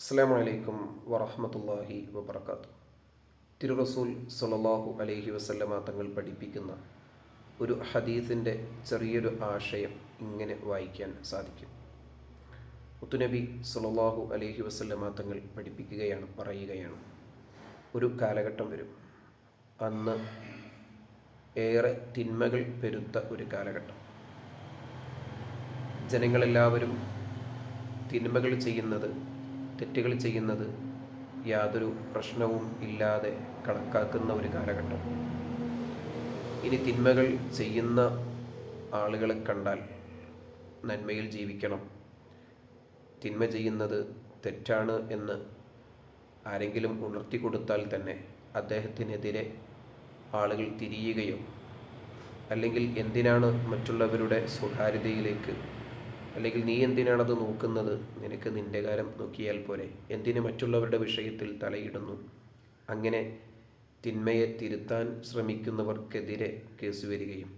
അസ്സാം വലൈക്കും വറഹമത്തല്ലാഹി വബർക്കാത്തു തിരുറസൂൽ റസൂൽ സലല്ലാഹു അലൈഹി വസല്ലമ തങ്ങൾ പഠിപ്പിക്കുന്ന ഒരു ഹദീസിന്റെ ചെറിയൊരു ആശയം ഇങ്ങനെ വായിക്കാൻ സാധിക്കും. മുത്തുനബി സുലല്ലാഹു അലൈഹി വസല്ലമ തങ്ങൾ പഠിപ്പിക്കുകയാണ് പറയുകയാണ് ഒരു കാലഘട്ടം വരും. അന്ന് ഏറെ തിന്മകൾ പെരുത്ത ഒരു കാലഘട്ടം. ജനങ്ങളെല്ലാവരും തിന്മകൾ ചെയ്യുന്നത് തെറ്റുകൾ ചെയ്യുന്നത് യാതൊരു പ്രശ്നവും ഇല്ലാതെ കണക്കാക്കുന്ന ഒരു കാലഘട്ടം. ഇനി തിന്മകൾ ചെയ്യുന്ന ആളുകളെ കണ്ടാൽ നന്മയിൽ ജീവിക്കണം. തിന്മ ചെയ്യുന്നത് തെറ്റാണ് എന്ന് ആരെങ്കിലും ഉണർത്തി കൊടുത്താൽ തന്നെ അദ്ദേഹത്തിനെതിരെ ആളുകൾ തിരിയുകയോ അല്ലെങ്കിൽ എന്തിനാണ് മറ്റുള്ളവരുടെ സ്വകാര്യതയിലേക്ക് അല്ലെങ്കിൽ നീ എന്തിനാണത് നോക്കുന്നത്? നിനക്ക് നിന്റെ കാലം നോക്കിയാൽ പോരെ. എന്തിന് മറ്റുള്ളവരുടെ വിഷയത്തിൽ തലയിടുന്നു? അങ്ങനെ തിന്മയെ തിരുത്താൻ ശ്രമിക്കുന്നവർക്കെതിരെ കേസ് വരികയും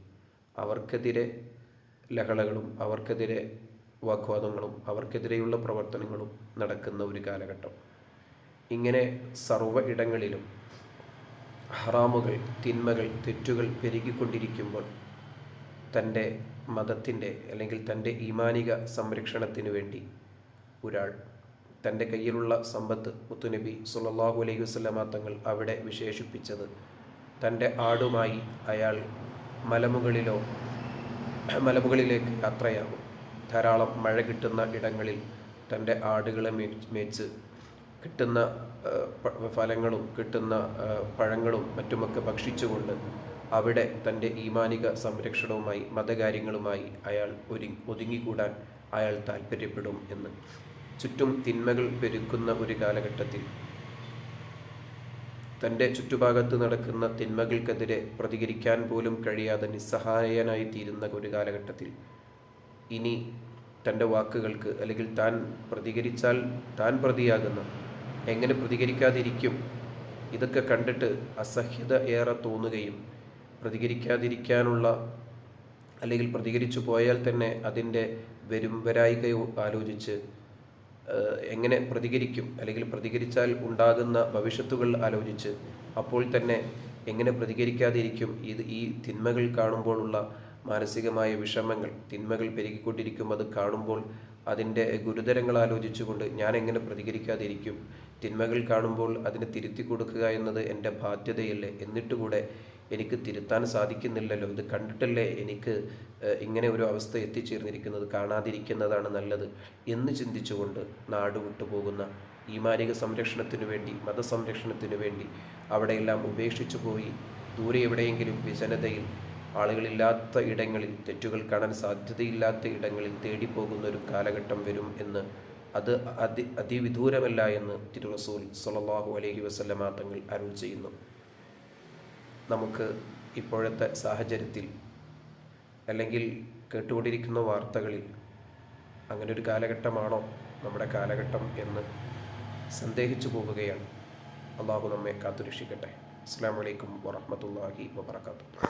അവർക്കെതിരെ ലഹളകളും അവർക്കെതിരെ വാഗ്വാദങ്ങളും അവർക്കെതിരെയുള്ള പ്രവർത്തനങ്ങളും നടക്കുന്ന ഒരു കാലഘട്ടം. ഇങ്ങനെ സർവ ഇടങ്ങളിലും ഹറാമുകൾ തിന്മകൾ തെറ്റുകൾ പെരുകിക്കൊണ്ടിരിക്കുമ്പോൾ തന്റെ മതത്തിന്റെ അല്ലെങ്കിൽ തന്റെ ഈമാനിക സംരക്ഷണത്തിന് വേണ്ടി ഒരാൾ തന്റെ കയ്യിലുള്ള സമ്പത്ത് മുത്തുനബി സുല്ലാഹു അലൈഹി വസ്ലമ തങ്ങൾ അവിടെ വിശേഷിപ്പിച്ചത്. തന്റെ ആടുമായി അയാൾ മലമുകളിലോ മലമുകളിലേക്ക് യാത്രയാകും. ധാരാളം മഴ കിട്ടുന്ന ഇടങ്ങളിൽ തന്റെ ആടുകളെ മേച്ച് കിട്ടുന്ന ഫലങ്ങളും കിട്ടുന്ന പഴങ്ങളും മറ്റുമൊക്കെ ഭക്ഷിച്ചുകൊണ്ട് അവിടെ തന്റെ ഈമാനിക സംരക്ഷണവുമായി മതകാര്യങ്ങളുമായി അയാൾ ഒരു ഒതുങ്ങിക്കൂടാൻ അയാൾ താല്പര്യപ്പെടും എന്ന്. ചുറ്റും തിന്മകൾ പെരുക്കുന്ന ഒരു കാലഘട്ടത്തിൽ തന്റെ ചുറ്റുഭാഗത്ത് നടക്കുന്ന തിന്മകൾക്കെതിരെ പ്രതികരിക്കാൻ പോലും കഴിയാതെ നിസ്സഹായനായി തീരുന്ന ഒരു കാലഘട്ടത്തിൽ ഇനി തന്റെ വാക്കുകൾക്ക് അല്ലെങ്കിൽ താൻ പ്രതികരിച്ചാൽ താൻ പ്രതിയാകുന്ന എങ്ങനെ പ്രതികരിക്കാതിരിക്കും ഇതൊക്കെ കണ്ടിട്ട് അസഹ്യത ഏറെ തോന്നുകയും പ്രതികരിക്കാതിരിക്കാനുള്ള അല്ലെങ്കിൽ പ്രതികരിച്ചു പോയാൽ തന്നെ അതിന്റെ വരും വരായികയോ ആലോചിച്ച് എങ്ങനെ പ്രതികരിക്കും അല്ലെങ്കിൽ പ്രതികരിച്ചാൽ ഉണ്ടാകുന്ന ഭവിഷ്യത്തുകൾ ആലോചിച്ച് അപ്പോൾ തന്നെ എങ്ങനെ പ്രതികരിക്കാതിരിക്കും? ഇത് ഈ തിന്മകൾ കാണുമ്പോഴുള്ള മാനസികമായ വിഷമങ്ങൾ തിന്മകൾ പെരുകിക്കൊണ്ടിരിക്കും. അത് കാണുമ്പോൾ അതിന്റെ ഗുരുതരങ്ങൾ ആലോചിച്ചുകൊണ്ട് ഞാൻ എങ്ങനെ പ്രതികരിക്കാതിരിക്കും? തിന്മകൾ കാണുമ്പോൾ അതിനെ തിരുത്തി കൊടുക്കുക എന്നത് എന്റെ ബാധ്യതയല്ലേ? എന്നിട്ട് കൂടെ എനിക്ക് തിരുത്താൻ സാധിക്കുന്നില്ലല്ലോ. ഇത് കണ്ടിട്ടല്ലേ എനിക്ക് ഇങ്ങനെ ഒരു അവസ്ഥ എത്തിച്ചേർന്നിരിക്കുന്നത്? കാണാതിരിക്കുന്നതാണ് നല്ലത് എന്ന് ചിന്തിച്ചുകൊണ്ട് നാട് വിട്ടുപോകുന്ന ഈമാനിക സംരക്ഷണത്തിനു വേണ്ടി മതസംരക്ഷണത്തിനു വേണ്ടി അവിടെയെല്ലാം ഉപേക്ഷിച്ചു പോയി. ദൂരെ എവിടെയെങ്കിലും വിജനതയിൽ ആളുകളില്ലാത്ത ഇടങ്ങളിൽ തെറ്റുകൾ കാണാൻ സാധ്യതയില്ലാത്ത ഇടങ്ങളിൽ തേടിപ്പോകുന്ന ഒരു കാലഘട്ടം വരും എന്ന് അത് അതി അതിവിദൂരമല്ല എന്ന് തിരുറസൂൽ സൊല്ലാഹു അലഹി വസ്ലമാ തങ്ങൾ അരുൾ ചെയ്യുന്നു. നമുക്ക് ഇപ്പോഴത്തെ സാഹചര്യത്തിൽ അല്ലെങ്കിൽ കേട്ടുകൊണ്ടിരിക്കുന്ന വാർത്തകളിൽ അങ്ങനെ ഒരു കാലഘട്ടമാണോ നമ്മുടെ കാലഘട്ടം എന്ന് സന്ദേഹിച്ചു പോവുകയാണ്. അള്ളാഹു നമ്മെ കാത്തുരക്ഷിക്കട്ടെ. അസ്സാം വലൈക്കും വാഹമത്തല്ലാഹി വാത്തു